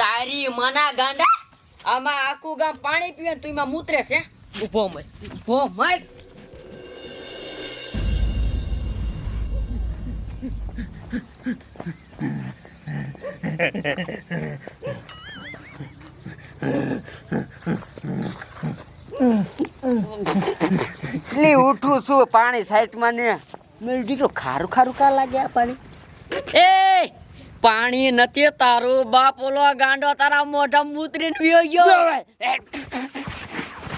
તારી મના ગાંડા? આમાં આખું ગામ પાણી પીવે ને તું એમાં મૂતરે છે ઊભો મર ઊભો મર એટલે ઉઠું છું પાણી સાઈડમાં ને. મેં દીકરો ખારું ખારું કા લાગે આ પાણી? એ પાણી નથી તારું બાપ ઓલો ગાંડો તારા મોઢા મૂતરીને વિયો ગયો.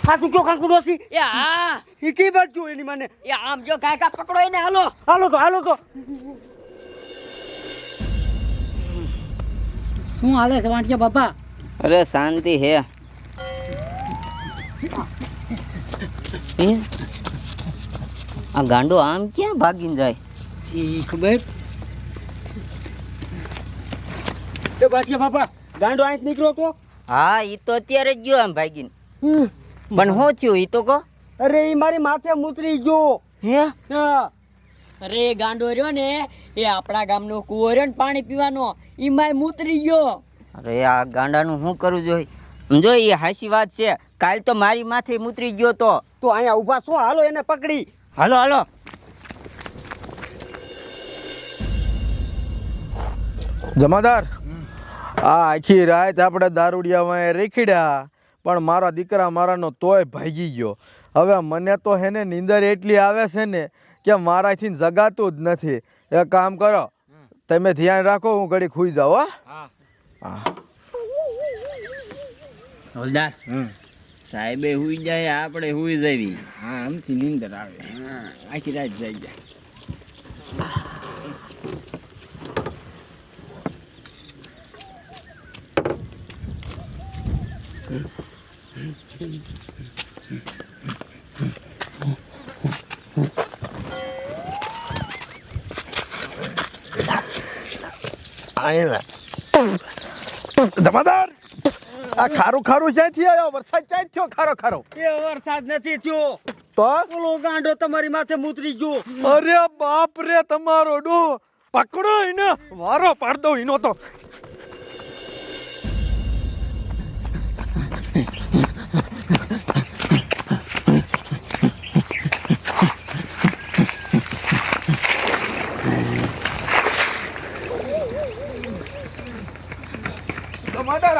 સાચું કયો કાંકુ એ હા. એ કઈ બાજુ એની મને? એ આમ જો કાકા પકડો એને હાલો. હાલો તો હાલો તો. શું હાલે છે વાંટિયા બાપા? અરે શાંતિ હે? આ ગાંડો આમ ક્યાં ભાગીને જાય? ઈ ખબર? એ બાટિયા બાપા ગાંડો આંખ નીકળ્યો તો. હા ઈ તો અત્યારે જ ગયો આમ ભાગીને. પણ શું થયું ઈ તો કહો. અરે ઈ મારી માથે મૂતરી ગયો. હે? હા. અરે ગાંડો રહ્યો ને એ આપણા ગામનો કૂવો રહ્યો ને પાણી પીવાનો માય મૂતરી ગયો. અરે આ ગાંડાનું શું કરવું જોઈએ સમજો એ હાસી વાત છે. કાલ તો મારી માથે મૂતરી ગયો તો. તો અહીંયા ઊભા શું હાલો એને પકડી. હાલો હાલો. જમાદાર આ આખી રાત આપણે દારૂડિયામાં રેખીડ્યા પણ મારા દીકરા મારાનો તોય ભાગી ગયો. હવે મને તો હેને નીંદર એટલી આવે છે ને કે મારાથી જગાતું જ નથી. એક કામ કરો તમે ધ્યાન રાખો હું ઘડી ખુઈ જાઉં હો. હવલદાર સાહેબે હુઈ જાય આપણે હુઈ જવી હા આમથી નીંદર આવે. આખી રાત જઈ જાય. જમાદાર આ ખારું ખારું ક્યાંથી આવ્યો? વરસાદ ક્યાં થયો ખારો ખારો? એ વરસાદ નથી થયો. તો? ઓલો ગાંડો તમારી માથે મૂતરી ગયો. અરે બાપ રે તમારો ડો. પકડો એને. વારો પાડ દો એનો તો.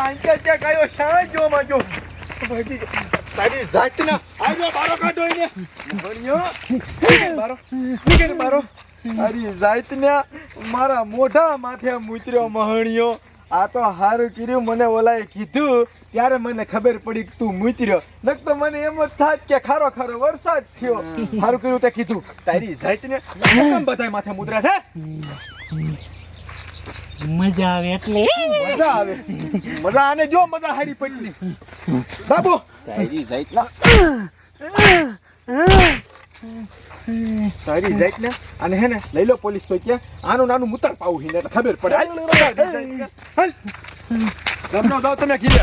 આંકે કે કયો શાળા જો માં જો તારી જાતના આવ્યો બારો કાઢો એને. મારા મોઢા માથે મૂતર્યો મહણિયો. આ તો હારું કર્યું મને ઓલાએ કીધું ત્યારે મને ખબર પડી કે તું મૂતર્યો નક તો મને એમ જ થાત કે ખારો ખારો વરસાદ થયો. હારું કર્યું તે કીધું. તારી જાતને કેમ બધાય માથે મુદ્રા છે. મજા આવે એટલે. મજા આવે. મજા આને જો મજા હારી પડી. બાબુ. તારી જાતના. તારી જાતને અને હે ને લઈ લો પોલીસ ચોક્યા આનું નાનું મૂતર પાવું હિને એટલે ખબર પડે. હાલ. દાવ તમે કીધે